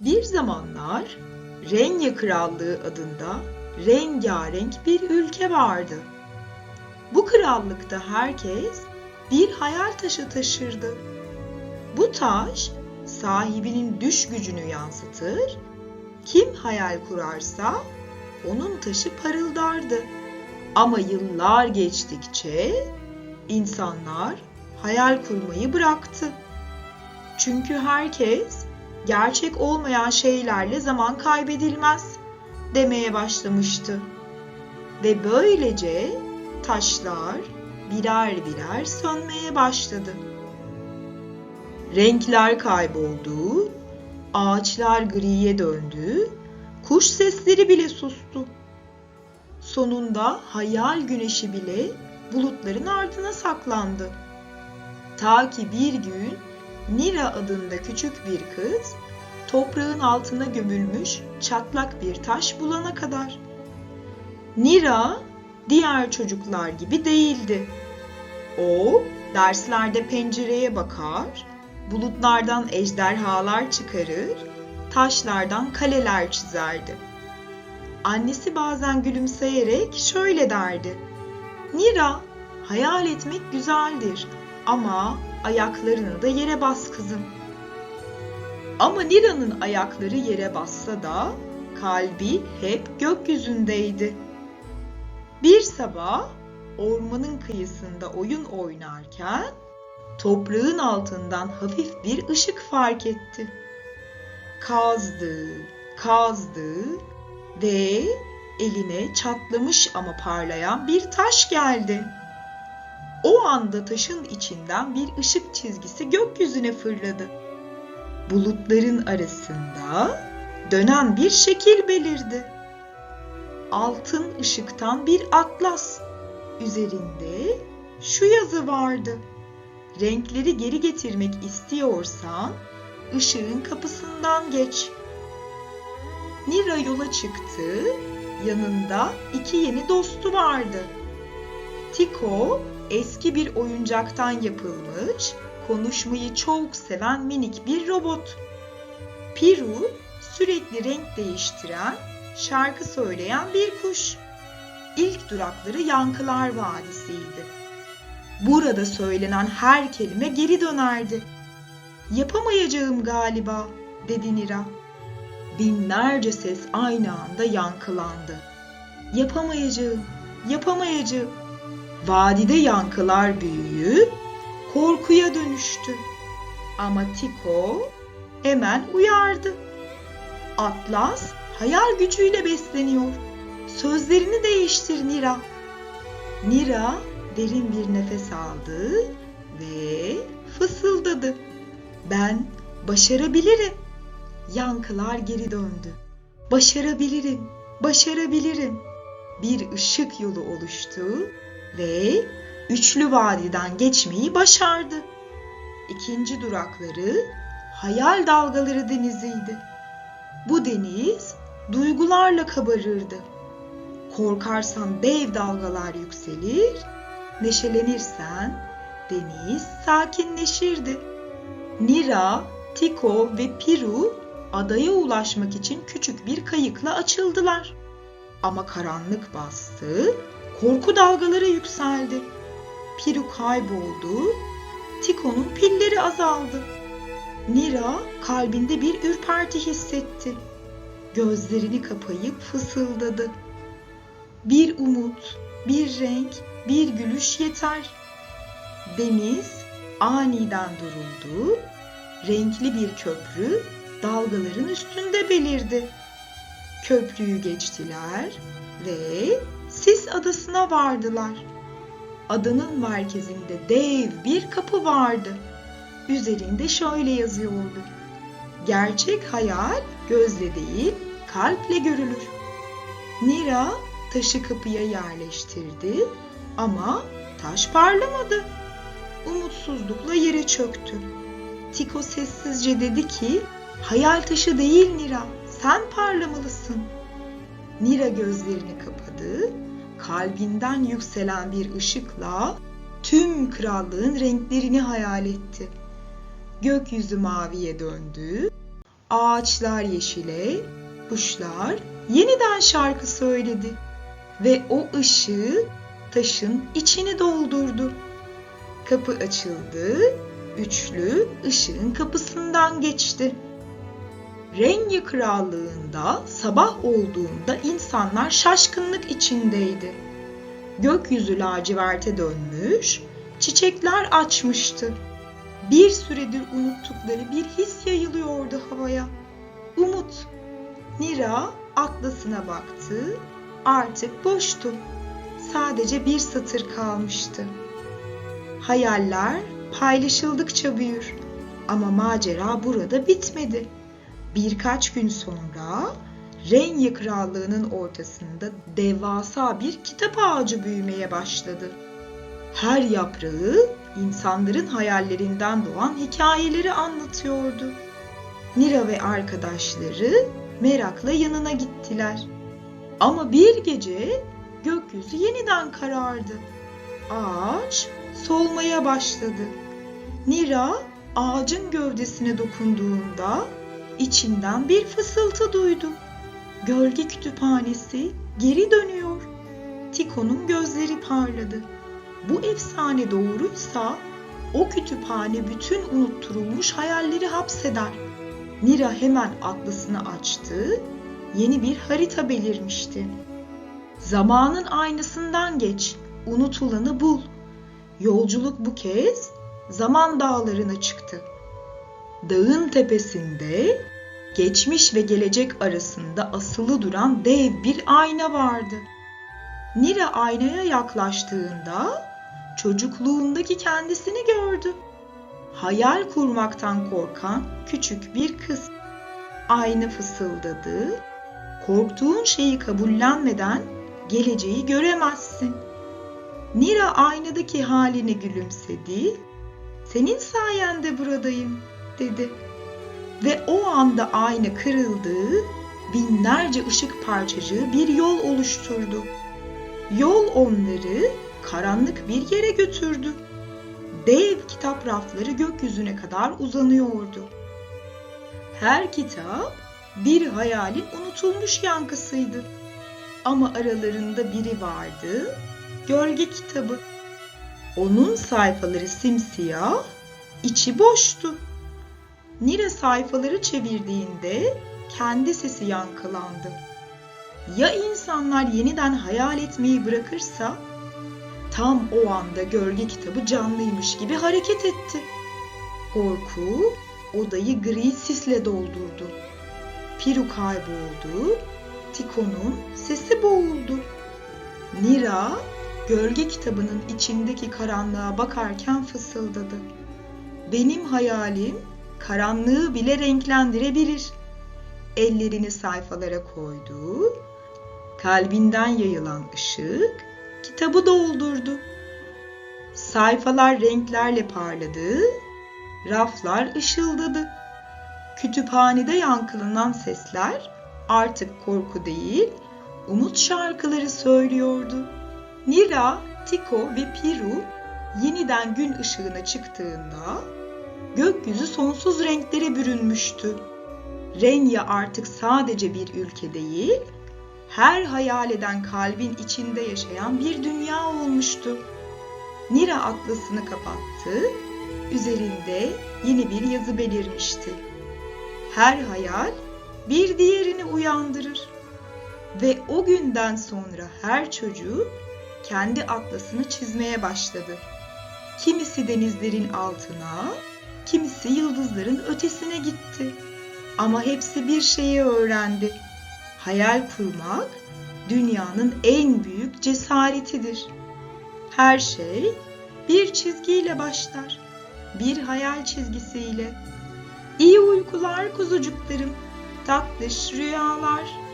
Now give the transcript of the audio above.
Bir zamanlar Renya Krallığı adında rengarenk bir ülke vardı. Bu krallıkta herkes bir hayal taşı taşırdı. Bu taş sahibinin düş gücünü yansıtır, kim hayal kurarsa onun taşı parıldardı. Ama yıllar geçtikçe insanlar hayal kurmayı bıraktı. Çünkü herkes gerçek olmayan şeylerle zaman kaybedilmez demeye başlamıştı. Ve böylece taşlar birer birer sönmeye başladı. Renkler kayboldu, ağaçlar griye döndü, kuş sesleri bile sustu. Sonunda hayal güneşi bile bulutların ardına saklandı. Ta ki bir gün Nira adında küçük bir kız toprağın altına gömülmüş çatlak bir taş bulana kadar. Nira diğer çocuklar gibi değildi. O derslerde pencereye bakar, bulutlardan ejderhalar çıkarır, taşlardan kaleler çizerdi. Annesi bazen gülümseyerek şöyle derdi. Nira, hayal etmek güzeldir ama ayaklarını da yere bas kızım. Ama Nira'nın ayakları yere bassa da kalbi hep gökyüzündeydi. Bir sabah ormanın kıyısında oyun oynarken toprağın altından hafif bir ışık fark etti. Kazdı, kazdı ve eline çatlamış ama parlayan bir taş geldi. O anda taşın içinden bir ışık çizgisi gökyüzüne fırladı. Bulutların arasında dönen bir şekil belirdi. Altın ışıktan bir atlas. Üzerinde şu yazı vardı. Renkleri geri getirmek istiyorsan ışığın kapısından geç. Nira yola çıktı. Yanında iki yeni dostu vardı. Tiko eski bir oyuncaktan yapılmış, konuşmayı çok seven minik bir robot. Piru sürekli renk değiştiren, şarkı söyleyen bir kuş. İlk durakları Yankılar Vadisi'ydi. Burada söylenen her kelime geri dönerdi. Yapamayacağım galiba, dedi Nira. Binlerce ses aynı anda yankılandı. Yapamayacağım, yapamayacağım. Vadide yankılar büyüyüp korkuya dönüştü. Ama Tiko hemen uyardı. Atlas hayal gücüyle besleniyor. Sözlerini değiştir Nira. Nira derin bir nefes aldı ve fısıldadı. Ben başarabilirim. Yankılar geri döndü. Başarabilirim, başarabilirim. Bir ışık yolu oluştu ve Üçlü Vadi'den geçmeyi başardı. İkinci durakları Hayal Dalgaları Denizi'ydi. Bu deniz duygularla kabarırdı. Korkarsan dev dalgalar yükselir, neşelenirsen deniz sakinleşirdi. Nira, Tiko ve Piru adaya ulaşmak için küçük bir kayıkla açıldılar. Ama karanlık bastı, korku dalgaları yükseldi. Piru kayboldu, Tiko'nun pilleri azaldı. Nira kalbinde bir ürperti hissetti. Gözlerini kapayıp fısıldadı. Bir umut, bir renk, bir gülüş yeter. Deniz aniden duruldu. Renkli bir köprü dalgaların üstünde belirdi. Köprüyü geçtiler ve Sis adasına vardılar. Adanın merkezinde dev bir kapı vardı. Üzerinde şöyle yazıyordu. Gerçek hayal gözle değil kalple görülür. Nira taşı kapıya yerleştirdi ama taş parlamadı. Umutsuzlukla yere çöktü. Tiko sessizce dedi ki, hayal taşı değil Nira, sen parlamalısın. Nira gözlerini kapadı, kalbinden yükselen bir ışıkla tüm krallığın renklerini hayal etti. Gökyüzü maviye döndü, ağaçlar yeşile, kuşlar yeniden şarkı söyledi ve o ışığı taşın içini doldurdu. Kapı açıldı, üçlü ışığın kapısından geçti. Renya Krallığında sabah olduğunda insanlar şaşkınlık içindeydi. Gökyüzü laciverte dönmüş, çiçekler açmıştı. Bir süredir unuttukları bir his yayılıyordu havaya. Umut. Nira atlasına baktı. Artık boştu. Sadece bir satır kalmıştı. Hayaller paylaşıldıkça büyür. Ama macera burada bitmedi. Birkaç gün sonra Renya Krallığı'nın ortasında devasa bir kitap ağacı büyümeye başladı. Her yaprağı insanların hayallerinden doğan hikayeleri anlatıyordu. Nira ve arkadaşları merakla yanına gittiler. Ama bir gece gökyüzü yeniden karardı. Ağaç solmaya başladı. Nira ağacın gövdesine dokunduğunda içinden bir fısıltı duydu. Gölge kütüphanesi geri dönüyor. Tiko'nun gözleri parladı. Bu efsane doğruysa o kütüphane bütün unutturulmuş hayalleri hapseder. Nira hemen atlasını açtı. Yeni bir harita belirmişti. Zamanın aynasından geç, unutulanı bul. Yolculuk bu kez zaman dağlarına çıktı. Dağın tepesinde geçmiş ve gelecek arasında asılı duran dev bir ayna vardı. Nira aynaya yaklaştığında çocukluğundaki kendisini gördü. Hayal kurmaktan korkan küçük bir kız. Ayna fısıldadı. Korktuğun şeyi kabullenmeden geleceği göremezsin. Nira aynadaki haline gülümsedi. Senin sayende buradayım dedi. Ve o anda ayna kırıldı, binlerce ışık parçacığı bir yol oluşturdu. Yol onları karanlık bir yere götürdü. Dev kitap rafları gökyüzüne kadar uzanıyordu. Her kitap bir hayalin unutulmuş yankısıydı. Ama aralarında biri vardı, gölge kitabı. Onun sayfaları simsiyah, içi boştu. Nira sayfaları çevirdiğinde kendi sesi yankılandı. Ya insanlar yeniden hayal etmeyi bırakırsa? Tam o anda gölge kitabı canlıymış gibi hareket etti. Korku odayı gri sisle doldurdu. Piru kayboldu, Tiko'nun sesi boğuldu. Nira gölge kitabının içindeki karanlığa bakarken fısıldadı. Benim hayalim karanlığı bile renklendirebilir. Ellerini sayfalara koydu. Kalbinden yayılan ışık kitabı doldurdu. Sayfalar renklerle parladı, raflar ışıldadı. Kütüphanede yankılanan sesler artık korku değil, umut şarkıları söylüyordu. Nira, Tiko ve Piru yeniden gün ışığına çıktığında gökyüzü sonsuz renklere bürünmüştü. Renya artık sadece bir ülke değil, her hayal eden kalbin içinde yaşayan bir dünya olmuştu. Nira atlasını kapattı, üzerinde yeni bir yazı belirmişti. Her hayal bir diğerini uyandırır ve o günden sonra her çocuk kendi atlasını çizmeye başladı. Kimisi denizlerin altına, kimisi yıldızların ötesine gitti. Ama hepsi bir şeyi öğrendi. Hayal kurmak dünyanın en büyük cesaretidir. Her şey bir çizgiyle başlar. Bir hayal çizgisiyle. İyi uykular kuzucuklarım, tatlış rüyalar.